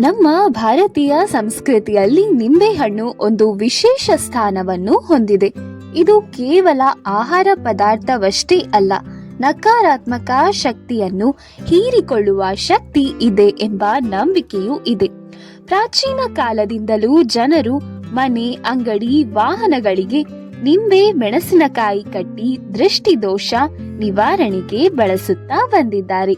ನಮ್ಮ ಭಾರತೀಯ ಸಂಸ್ಕೃತಿಯಲ್ಲಿ ನಿಂಬೆಹಣ್ಣು ಒಂದು ವಿಶೇಷ ಸ್ಥಾನವನ್ನು ಹೊಂದಿದೆ. ಇದು ಕೇವಲ ಆಹಾರ ಪದಾರ್ಥವಷ್ಟೇ ಅಲ್ಲ, ನಕಾರಾತ್ಮಕ ಶಕ್ತಿಯನ್ನು ಹೀರಿಕೊಳ್ಳುವ ಶಕ್ತಿ ಇದೆ ಎಂಬ ನಂಬಿಕೆಯೂ ಇದೆ. ಪ್ರಾಚೀನ ಕಾಲದಿಂದಲೂ ಜನರು ಮನೆ, ಅಂಗಡಿ, ವಾಹನಗಳಿಗೆ ನಿಂಬೆ, ಮೆಣಸಿನಕಾಯಿ ಕಟ್ಟಿ, ದೃಷ್ಟಿದೋಷ ನಿವಾರಣೆಗೆ ಬಳಸುತ್ತಾ ಬಂದಿದ್ದಾರೆ.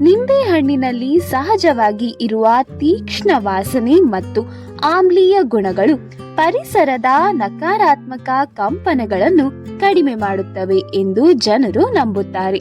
ನಿಂಬೆ ಹಣ್ಣಿನಲ್ಲಿ ಸಹಜವಾಗಿ ಇರುವ ತೀಕ್ಷ್ಣ ವಾಸನೆ ಮತ್ತು ಆಮ್ಲೀಯ ಗುಣಗಳು ಪರಿಸರದ ನಕಾರಾತ್ಮಕ ಕಂಪನಗಳನ್ನು ಕಡಿಮೆ ಮಾಡುತ್ತವೆ ಎಂದು ಜನರು ನಂಬುತ್ತಾರೆ.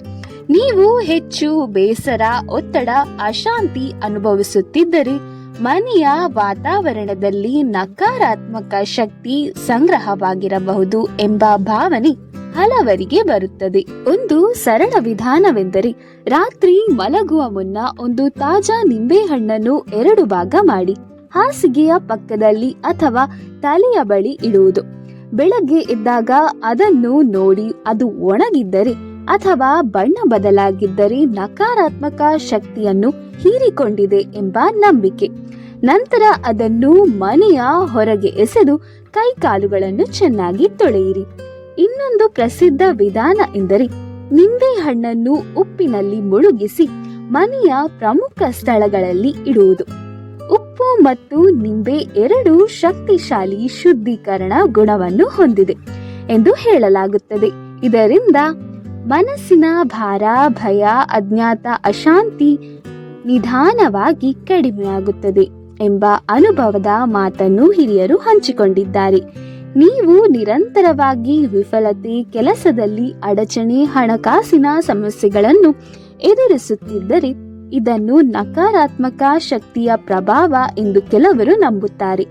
ನೀವು ಹೆಚ್ಚು ಬೇಸರ, ಒತ್ತಡ, ಅಶಾಂತಿ ಅನುಭವಿಸುತ್ತಿದ್ದರೆ ಮನೆಯ ವಾತಾವರಣದಲ್ಲಿ ನಕಾರಾತ್ಮಕ ಶಕ್ತಿ ಸಂಗ್ರಹವಾಗಿರಬಹುದು ಎಂಬ ಭಾವನೆ ಹಲವರಿಗೆ ಬರುತ್ತದೆ. ಒಂದು ಸರಳ ವಿಧಾನವೆಂದರೆ ರಾತ್ರಿ ಮಲಗುವ ಮುನ್ನ ಒಂದು ತಾಜಾ ನಿಂಬೆಹಣ್ಣನ್ನು ಎರಡು ಭಾಗ ಮಾಡಿ, ಹಾಸಿಗೆಯ ಪಕ್ಕದಲ್ಲಿ ಅಥವಾ ತಲೆಯ ಬಳಿ ಇಡುವುದು. ಬೆಳಗ್ಗೆ ಎದ್ದಾಗ ಅದನ್ನು ನೋಡಿ ಅದು ಒಣಗಿದ್ದರೆ ಅಥವಾ ಬಣ್ಣ ಬದಲಾಗಿದ್ದರೆ ನಕಾರಾತ್ಮಕ ಶಕ್ತಿಯನ್ನು ಹೀರಿಕೊಂಡಿದೆ ಎಂಬ ನಂಬಿಕೆ. ನಂತರ ಅದನ್ನು ಮನೆಯ ಹೊರಗೆ ಎಸೆದು ಕೈಕಾಲುಗಳನ್ನು ಚೆನ್ನಾಗಿ ತೊಳೆಯಿರಿ. ಇನ್ನೊಂದು ಪ್ರಸಿದ್ಧ ವಿಧಾನ ಎಂದರೆ ನಿಂಬೆ ಹಣ್ಣನ್ನು ಉಪ್ಪಿನಲ್ಲಿ ಮುಳುಗಿಸಿ ಮನೆಯ ಪ್ರಮುಖ ಸ್ಥಳಗಳಲ್ಲಿ ಇಡುವುದು. ಉಪ್ಪು ಮತ್ತು ನಿಂಬೆ ಎರಡು ಶಕ್ತಿಶಾಲಿ ಶುದ್ಧೀಕರಣ ಗುಣವನ್ನು ಹೊಂದಿದೆ ಎಂದು ಹೇಳಲಾಗುತ್ತದೆ. ಇದರಿಂದ ಮನಸ್ಸಿನ ಭಾರ, ಭಯ, ಅಜ್ಞಾತ, ಅಶಾಂತಿ ನಿಧಾನವಾಗಿ ಕಡಿಮೆಯಾಗುತ್ತದೆ ಎಂಬ ಅನುಭವದ ಮಾತನ್ನು ಹಿರಿಯರು ಹಂಚಿಕೊಂಡಿದ್ದಾರೆ. ನೀವು ನಿರಂತರವಾಗಿ ವಿಫಲತೆ ಕೆಲಸದಲ್ಲಿ ಅಡಚಣೆ, ಹಣಕಾಸಿನ ಸಮಸ್ಯೆಗಳನ್ನು ಎದುರಿಸುತ್ತಿದ್ದರೆ ಇದನ್ನು ನಕಾರಾತ್ಮಕ ಶಕ್ತಿಯ ಪ್ರಭಾವ ಎಂದು ಕೆಲವರು ನಂಬುತ್ತಾರೆ.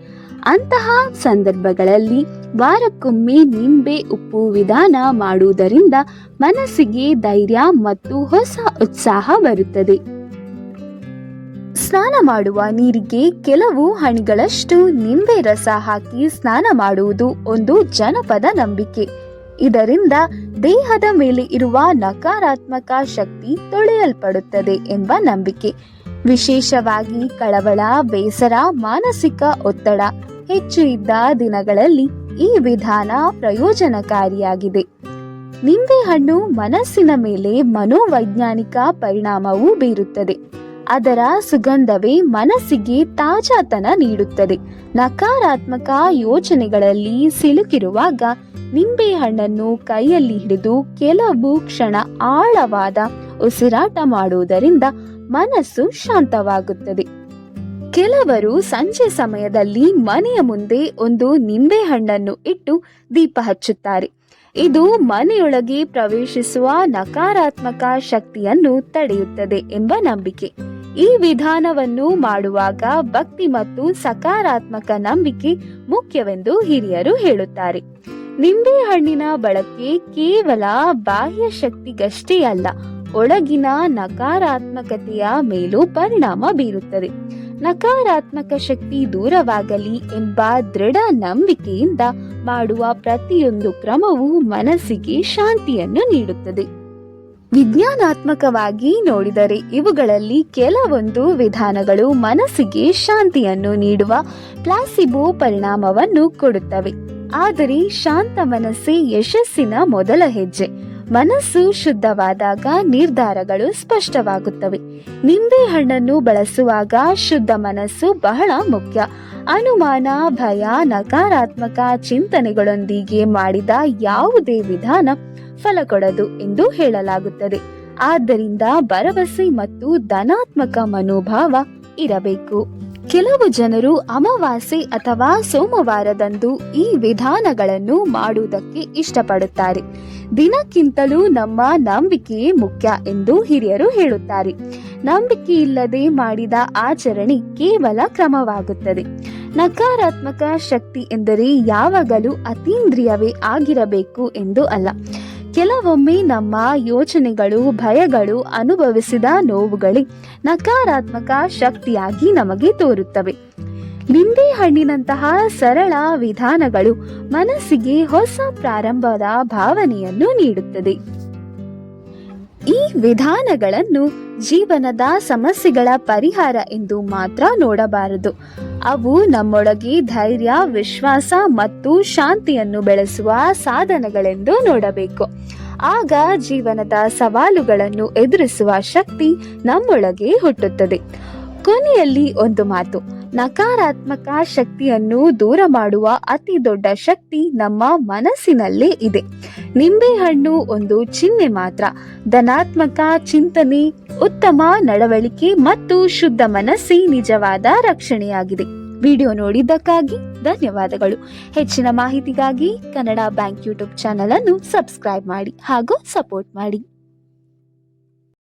ಅಂತಹ ಸಂದರ್ಭಗಳಲ್ಲಿ ವಾರಕ್ಕೊಮ್ಮೆ ನಿಂಬೆ ಉಪ್ಪು ವಿಧಾನ ಮಾಡುವುದರಿಂದ ಮನಸ್ಸಿಗೆ ಧೈರ್ಯ ಮತ್ತು ಹೊಸ ಉತ್ಸಾಹ ಬರುತ್ತದೆ. ಸ್ನಾನ ಮಾಡುವ ನೀರಿಗೆ ಕೆಲವು ಹಣಿಗಳಷ್ಟು ನಿಂಬೆ ರಸ ಹಾಕಿ ಸ್ನಾನ ಮಾಡುವುದು ಒಂದು ಜನಪದ ನಂಬಿಕೆ. ಇದರಿಂದ ದೇಹದ ಮೇಲೆ ಇರುವ ನಕಾರಾತ್ಮಕ ಶಕ್ತಿ ತೊಳೆಯಲ್ಪಡುತ್ತದೆ ಎಂಬ ನಂಬಿಕೆ. ವಿಶೇಷವಾಗಿ ಕಳವಳ, ಬೇಸರ, ಮಾನಸಿಕ ಒತ್ತಡ ಹೆಚ್ಚು ಇದ್ದ ದಿನಗಳಲ್ಲಿ ಈ ವಿಧಾನ ಪ್ರಯೋಜನಕಾರಿಯಾಗಿದೆ. ನಿಂಬೆಹಣ್ಣು ಮನಸ್ಸಿನ ಮೇಲೆ ಮನೋವೈಜ್ಞಾನಿಕ ಪರಿಣಾಮವೂ ಬೀರುತ್ತದೆ. ಅದರ ಸುಗಂಧವೇ ಮನಸ್ಸಿಗೆ ತಾಜಾತನ ನೀಡುತ್ತದೆ. ನಕಾರಾತ್ಮಕ ಯೋಚನೆಗಳಲ್ಲಿ ಸಿಲುಕಿರುವಾಗ ನಿಂಬೆಹಣ್ಣನ್ನು ಕೈಯಲ್ಲಿ ಹಿಡಿದು ಕೆಲವು ಕ್ಷಣ ಆಳವಾದ ಉಸಿರಾಟ ಮಾಡುವುದರಿಂದ ಮನಸ್ಸು ಶಾಂತವಾಗುತ್ತದೆ. ಕೆಲವರು ಸಂಜೆ ಸಮಯದಲ್ಲಿ ಮನೆಯ ಮುಂದೆ ಒಂದು ನಿಂಬೆಹಣ್ಣನ್ನು ಇಟ್ಟು ದೀಪ ಹಚ್ಚುತ್ತಾರೆ. ಇದು ಮನೆಯೊಳಗೆ ಪ್ರವೇಶಿಸುವ ನಕಾರಾತ್ಮಕ ಶಕ್ತಿಯನ್ನು ತಡೆಯುತ್ತದೆ ಎಂಬ ನಂಬಿಕೆ. ಈ ವಿಧಾನವನ್ನು ಮಾಡುವಾಗ ಭಕ್ತಿ ಮತ್ತು ಸಕಾರಾತ್ಮಕ ನಂಬಿಕೆ ಮುಖ್ಯವೆಂದು ಹಿರಿಯರು ಹೇಳುತ್ತಾರೆ. ನಿಂಬೆ ಹಣ್ಣಿನ ಬಳಕೆ ಕೇವಲ ಬಾಹ್ಯ ಶಕ್ತಿಗಷ್ಟೇ ಅಲ್ಲ, ಒಳಗಿನ ನಕಾರಾತ್ಮಕತೆಯ ಮೇಲೂ ಪರಿಣಾಮ ಬೀರುತ್ತದೆ. ನಕಾರಾತ್ಮಕ ಶಕ್ತಿ ದೂರವಾಗಲಿ ಎಂಬ ದೃಢ ನಂಬಿಕೆಯಿಂದ ಮಾಡುವ ಪ್ರತಿಯೊಂದು ಕ್ರಮವು ಮನಸ್ಸಿಗೆ ಶಾಂತಿಯನ್ನು ನೀಡುತ್ತದೆ. ವಿಜ್ಞಾನಾತ್ಮಕವಾಗಿ ನೋಡಿದರೆ ಇವುಗಳಲ್ಲಿ ಕೆಲವೊಂದು ವಿಧಾನಗಳು ಮನಸ್ಸಿಗೆ ಶಾಂತಿಯನ್ನು ನೀಡುವ ಪ್ಲಾಸಿಬೋ ಪರಿಣಾಮವನ್ನು ಕೊಡುತ್ತವೆ. ಆದರೆ ಶಾಂತ ಮನಸ್ಸೇ ಯಶಸ್ಸಿನ ಮೊದಲ ಹೆಜ್ಜೆ. ಮನಸ್ಸು ಶುದ್ಧವಾದಾಗ ನಿರ್ಧಾರಗಳು ಸ್ಪಷ್ಟವಾಗುತ್ತವೆ. ನಿಂಬೆ ಹಣ್ಣನ್ನು ಬಳಸುವಾಗ ಶುದ್ಧ ಮನಸ್ಸು ಬಹಳ ಮುಖ್ಯ. ಅನುಮಾನ, ಭಯ, ನಕಾರಾತ್ಮಕ ಚಿಂತನೆಗಳೊಂದಿಗೆ ಮಾಡಿದ ಯಾವುದೇ ವಿಧಾನ ಫಲ ಕೊಡದು ಎಂದು ಹೇಳಲಾಗುತ್ತದೆ. ಆದ್ದರಿಂದ ಭರವಸೆ ಮತ್ತು ಧನಾತ್ಮಕ ಮನೋಭಾವ ಇರಬೇಕು. ಕೆಲವು ಜನರು ಅಮಾವಾಸ್ಯೆ ಅಥವಾ ಸೋಮವಾರದಂದು ಈ ವಿಧಾನಗಳನ್ನು ಮಾಡುವುದಕ್ಕೆ ಇಷ್ಟಪಡುತ್ತಾರೆ. ದಿನಕ್ಕಿಂತಲೂ ನಮ್ಮ ನಂಬಿಕೆಯೇ ಮುಖ್ಯ ಎಂದು ಹಿರಿಯರು ಹೇಳುತ್ತಾರೆ. ನಂಬಿಕೆ ಇಲ್ಲದೆ ಮಾಡಿದ ಆಚರಣೆ ಕೇವಲ ಕ್ರಮವಾಗುತ್ತದೆ. ನಕಾರಾತ್ಮಕ ಶಕ್ತಿ ಎಂದರೆ ಯಾವಾಗಲೂ ಅತೀಂದ್ರಿಯವೇ ಆಗಿರಬೇಕು ಎಂದು ಅಲ್ಲ. ಕೆಲವೊಮ್ಮೆ ನಮ್ಮ ಯೋಚನೆಗಳು, ಭಯಗಳು ಅನುಭವಿಸಿದ ನೋವುಗಳೇ ನಕಾರಾತ್ಮಕ ಶಕ್ತಿಯಾಗಿ ನಮಗೆ ತೋರುತ್ತವೆ. ನಿಂಬೆ ಹಣ್ಣಿನಂತಹ ಸರಳ ವಿಧಾನಗಳು ಮನಸ್ಸಿಗೆ ಹೊಸ ಪ್ರಾರಂಭದ ಭಾವನೆಯನ್ನು ನೀಡುತ್ತದೆ. ಈ ವಿಧಾನಗಳನ್ನು ಜೀವನದ ಸಮಸ್ಯೆಗಳ ಪರಿಹಾರ ಎಂದು ಮಾತ್ರ ನೋಡಬಾರದು. ಅವು ನಮ್ಮೊಳಗೆ ಧೈರ್ಯ, ವಿಶ್ವಾಸ ಮತ್ತು ಶಾಂತಿಯನ್ನು ಬೆಳೆಸುವ ಸಾಧನಗಳೆಂದು ನೋಡಬೇಕು. ಆಗ ಜೀವನದ ಸವಾಲುಗಳನ್ನು ಎದುರಿಸುವ ಶಕ್ತಿ ನಮ್ಮೊಳಗೆ ಹುಟ್ಟುತ್ತದೆ. ಕೊನೆಯಲ್ಲಿ ಒಂದು ಮಾತು. ನಕಾರಾತ್ಮಕ ಶಕ್ತಿಯನ್ನು ದೂರ ಮಾಡುವ ಅತಿ ದೊಡ್ಡ ಶಕ್ತಿ ನಮ್ಮ ಮನಸ್ಸಿನಲ್ಲೇ ಇದೆ. ನಿಂಬೆಹಣ್ಣು ಒಂದು ಚಿಹ್ನೆ ಮಾತ್ರ. ಧನಾತ್ಮಕ ಚಿಂತನೆ, ಉತ್ತಮ ನಡವಳಿಕೆ ಮತ್ತು ಶುದ್ಧ ಮನಸ್ಸಿ ನಿಜವಾದ ರಕ್ಷಣೆಯಾಗಿದೆ. ವಿಡಿಯೋ ನೋಡಿದ್ದಕ್ಕಾಗಿ ಧನ್ಯವಾದಗಳು. ಹೆಚ್ಚಿನ ಮಾಹಿತಿಗಾಗಿ ಕನ್ನಡ ಬ್ಯಾಂಕ್ ಯೂಟ್ಯೂಬ್ ಚಾನಲ್ ಅನ್ನು ಸಬ್ಸ್ಕ್ರೈಬ್ ಮಾಡಿ ಹಾಗೂ ಸಪೋರ್ಟ್ ಮಾಡಿ.